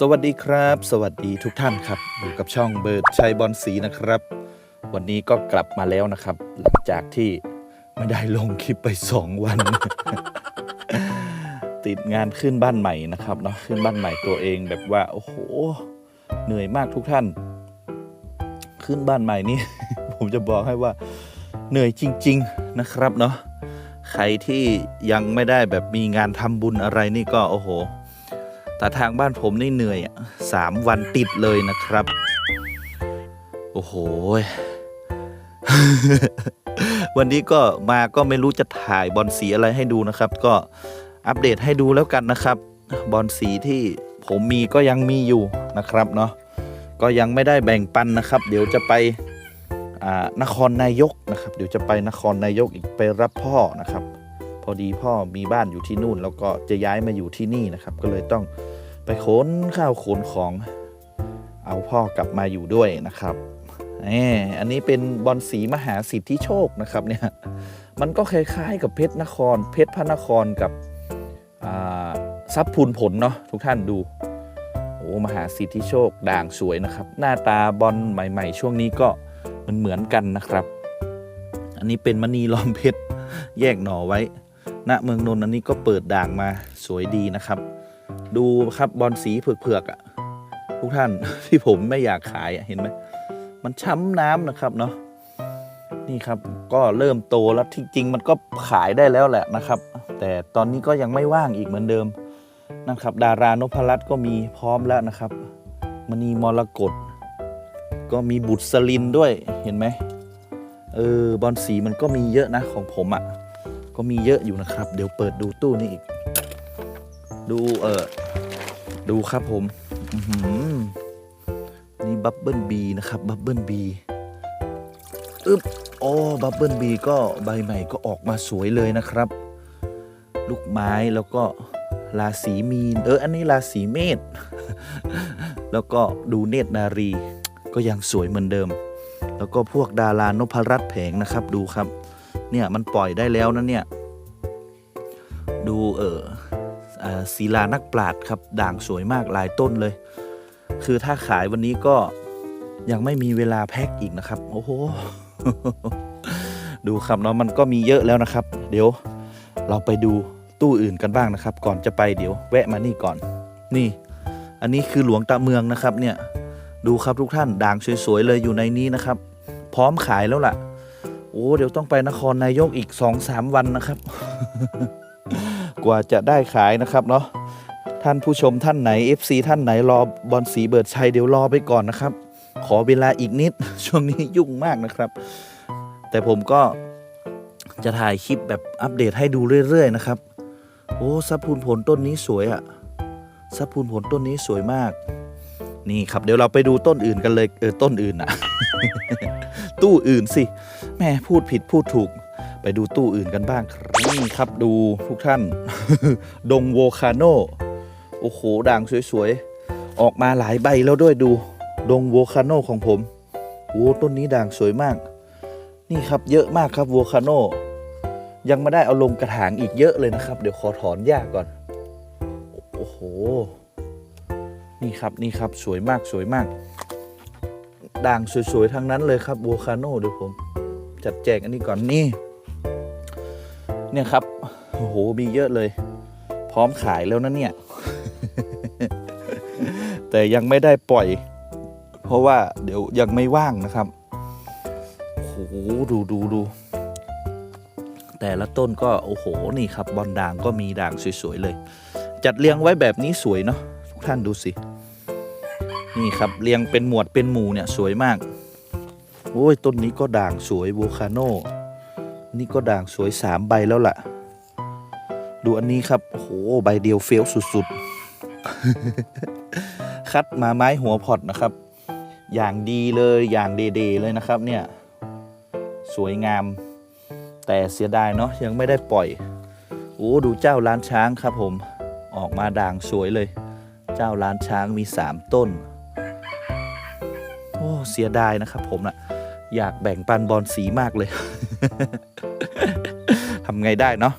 สวัสดีครับ สวัสดีทุกท่านครับอยู่กับช่องเบิร์ดชัยบอลสีนะครับ วันนี้ก็กลับมาแล้วนะครับ หลังจากที่ไม่ได้ลงคลิปไป 2 วัน ติดงานขึ้นบ้านใหม่นะครับเนาะขึ้นบ้านใหม่ตัวเองแบบว่าโอ้โหเหนื่อยมากทุกท่าน ขึ้นบ้านใหม่นี่ ผมจะบอกให้ว่าเหนื่อยจริง ๆนะครับเนาะใครที่ยังไม่ได้แบบมีงานทำบุญอะไรนี่ก็โอ้โห แต่ทางบ้านผมนี่เหนื่อยอะสามวันติดเลยนะครับ โอ้โห วันนี้ก็มาก็ไม่รู้จะถ่ายบอลสีอะไรให้ดูนะครับ ก็อัปเดตให้ดูแล้วกันนะครับ บอลสีที่ผมมีก็ยังมีอยู่นะครับเนาะก็ยังไม่ได้แบ่งปันนะครับ เดี๋ยวจะไปอ่านครนายกนะครับ เดี๋ยวจะไปนครนายกอีกไปรับพ่อนะครับ พอดีพ่อมีบ้านอยู่ที่นู่น แล้วก็จะย้ายมาอยู่ที่นี่นะครับ ก็เลยต้อง ไปขนข้าวขนของ เอาพ่อกลับมาอยู่ด้วยนะครับแอันนี้เป็นบอลสีมหาสิทธิโชคนะครับเนี่ยมันก็คล้ายๆกับเพชรนคร เพชรพระนครกับทรัพย์พูนผลเนาะทุกท่านดูโอ้มหาสิทธิโชคด่างสวยนะครับ หน้าตาบอลใหม่ ๆ ช่วงนี้ก็มันเหมือนกันนะครับ อันนี้เป็นมณีล้อมเพชรแยกหน่อไว้ณเมืองนนท์อันนี้ก็เปิดด่างมาสวยดีนะครับ ดูครับบอลสีเผือกๆอะ่ะทุกท่านที่ผมไม่อยากขายอะเห็นไหมมันช้ำน้ำนะครับเนาะนี่ครับก็เริ่มโตแล้วที่จริงมันก็ขายได้แล้วแหละนะครับ แต่ตอนนี้ก็ยังไม่ว่างอีกเหมือนเดิมนะครับ ดารานพรัตน์ก็มีพร้อมแล้วนะครับมณีมรกตก็มีบุตรสลินด้วยเห็นไหมเออบอลสีมันก็มีเยอะนะของผมอะ่ะก็มีเยอะอยู่นะครับ เดี๋ยวเปิดดูตู้นี้อีก ดูเออดูครับผมอื้อหือนี่บับเบิลบีนะครับบับเบิลบีอึ๊บโอ้บับเบิลบีก็ใบใหม่ก็ออกมาสวยเลยนะครับ ลูกไม้แล้วก็ราศีมีนเอออันนี้ราศีเมษแล้วก็ดูเนตรนารีก็ยังสวยเหมือนเดิม แล้วก็พวกดารานพรัตน์แผงนะครับดูครับ เนี่ยมันปล่อยได้แล้วนะเนี่ย ดูเออ ศิลานักปราดครับ ด่างสวยมากหลายต้นเลย คือถ้าขายวันนี้ก็ยังไม่มีเวลาแพ็คอีกนะครับ โอ้โห ดูครับเนาะมันก็มีเยอะแล้วนะครับ เดี๋ยวเราไปดูตู้อื่นกันบ้างนะครับ ก่อนจะไปเดี๋ยวแวะมานี่ก่อน นี่ อันนี้คือหลวงตาเมืองนะครับ เนี่ย ดูครับทุกท่านด่างสวยๆเลยอยู่ในนี้นะครับ พร้อมขายแล้วล่ะ โอ้เดี๋ยวต้องไปนครนายกอีก2อสามวันนะครับ กว่าจะได้ขายนะครับเนาะท่านผู้ชมท่านไหน FC ท่านไหนรอบอลสีเบิร์ดชัยเดี๋ยวรอไปก่อนนะครับ ขอเวลาอีกนิด ช่วงนี้ยุ่งมากนะครับ แต่ผมก็จะถ่ายคลิปแบบอัปเดตให้ดูเรื่อยๆนะครับ โอ้ซับพูนผลต้นนี้สวยอะซับพูนผลต้นนี้สวยมาก นี่ครับเดี๋ยวเราไปดูต้นอื่นกันเลยเออต้นอื่นอะตู้อื่นสิแม่พูดผิดพูดถูก ไปดูตู้อื่นกันบ้างครับนี่ครับดูทุกท่าน ดงโวคาโนโอ้โหด่างสวยๆ ออกมาหลายใบแล้วด้วยดูดงโวคาโนของผมโอ้ต้นนี้ด่างสวยมาก นี่ครับเยอะมากครับโวคาโนยังไม่ได้เอาลงกระถางอีกเยอะเลยนะครับ เดี๋ยวขอถอนหญ้าก่อน โอ้โห นี่ครับนี่ครับสวยมากสวยมาก ด่างสวยๆทั้งนั้นเลยครับโวคาโนเดี๋ยวผม จัดแจกอันนี้ก่อนนี่ เนี่ยครับโอ้โหมีเยอะเลย พร้อมขายแล้วนะเนี่ย แต่ยังไม่ได้ปล่อย เพราะว่าเดี๋ยวยังไม่ว่างนะครับโอ้โหดูดูดูแต่ละต้นก็โอ้โหนี่ครับบอลด่างก็มีด่างสวยๆเลย จัดเรียงไว้แบบนี้สวยเนาะทุกท่านดูสินี่ครับเรียงเป็นหมวดเป็นหมู่เนี่ยสวยมากโอ้ยต้นนี้ก็ด่างสวยโวคาโน นี่ก็ด่างสวยสามใบแล้วล่ะ ดูอันนี้ครับ โอ้โห ใบเดียวเฟี้ยวสุดๆ คัดมาไม้หัวพอดนะครับ อย่างดีเลยอย่างเดๆเลยนะครับเนี่ย สวยงาม แต่เสียดายเนาะยังไม่ได้ปล่อย โอ้ดูเจ้าล้านช้างครับผม ออกมาด่างสวยเลย เจ้าล้านช้างมีสามต้น โอ้เสียดายนะครับผมนะ อยากแบ่งปันบอลสีมากเลยทำไงได้เนาะ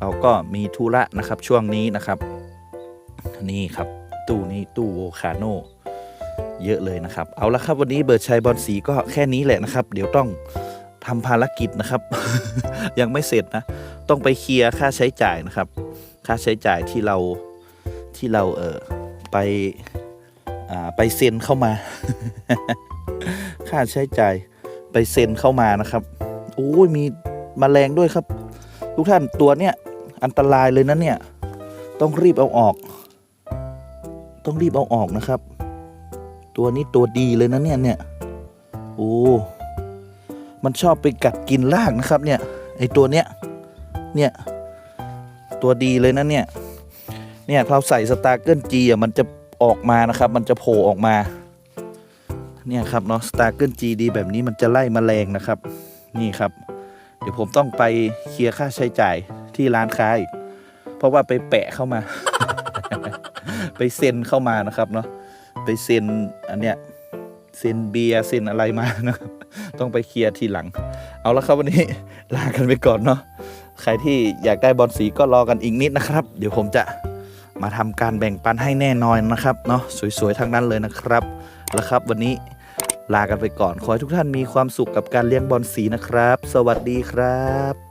เราก็มีธุระนะครับช่วงนี้นะครับ นี่ครับ ตู้นี้ตู้โวคาโนเยอะเลยนะครับ เอาละครับวันนี้เบิร์ดชัยบอลสีก็แค่นี้แหละนะครับ เดี๋ยวต้องทำภารกิจนะครับ ยังไม่เสร็จนะ ต้องไปเคลียร์ค่าใช้จ่ายนะครับ ค่าใช้จ่ายที่เราที่เราเออไปอ่าไปเซ็นเข้ามา ค่าใช้จ่าย ไปเซ็นเข้ามานะครับโอ้ยมีมแมลงด้วยครับ ทุกท่านตัวเนี้ยอันตรายเลยนะเนี่ย ต้องรีบเอาออก ต้องรีบเอาออกนะครับ ตัวนี้ตัวดีเลยนะเนี่ยเนี่ยโอ้มันชอบไปกัดกินรากนะครับ เนี่ยไอตัวเนี้ยเนี่ยตัวดีเลยนะเนี่ยเนี่ยเราใส่สตาร์เกิลจีอะมันจะออกมานะครับ มันจะโผล่ออกมา เนี่ยครับเนาะสตาร์เกิลจีดีแบบนี้มันจะไล่แมลงนะครับ นี่ครับ เดี๋ยวผมต้องไปเคลียร์ค่าใช้จ่ายที่ร้านค้าอีก เพราะว่าไปแปะเข้ามา ไปเซ็นเข้ามานะครับเนาะไปเซ็นอันเนี้ยเซ็นเบียร์เซ็นอะไรมานะครับ ต้องไปเคลียร์ทีหลัง เอาละครับวันนี้ลากันไปก่อนเนาะใครที่อยากได้บอลสีก็รอกันอีกนิดนะครับ เดี๋ยวผมจะมาทำการแบ่งปันให้แน่นอนนะครับเนาะสวยๆทั้งนั้นเลยนะครับ แล้วครับ วันนี้ลากันไปก่อน ขอให้ทุกท่านมีความสุขกับการเลี้ยงบอลสีนะครับ สวัสดีครับ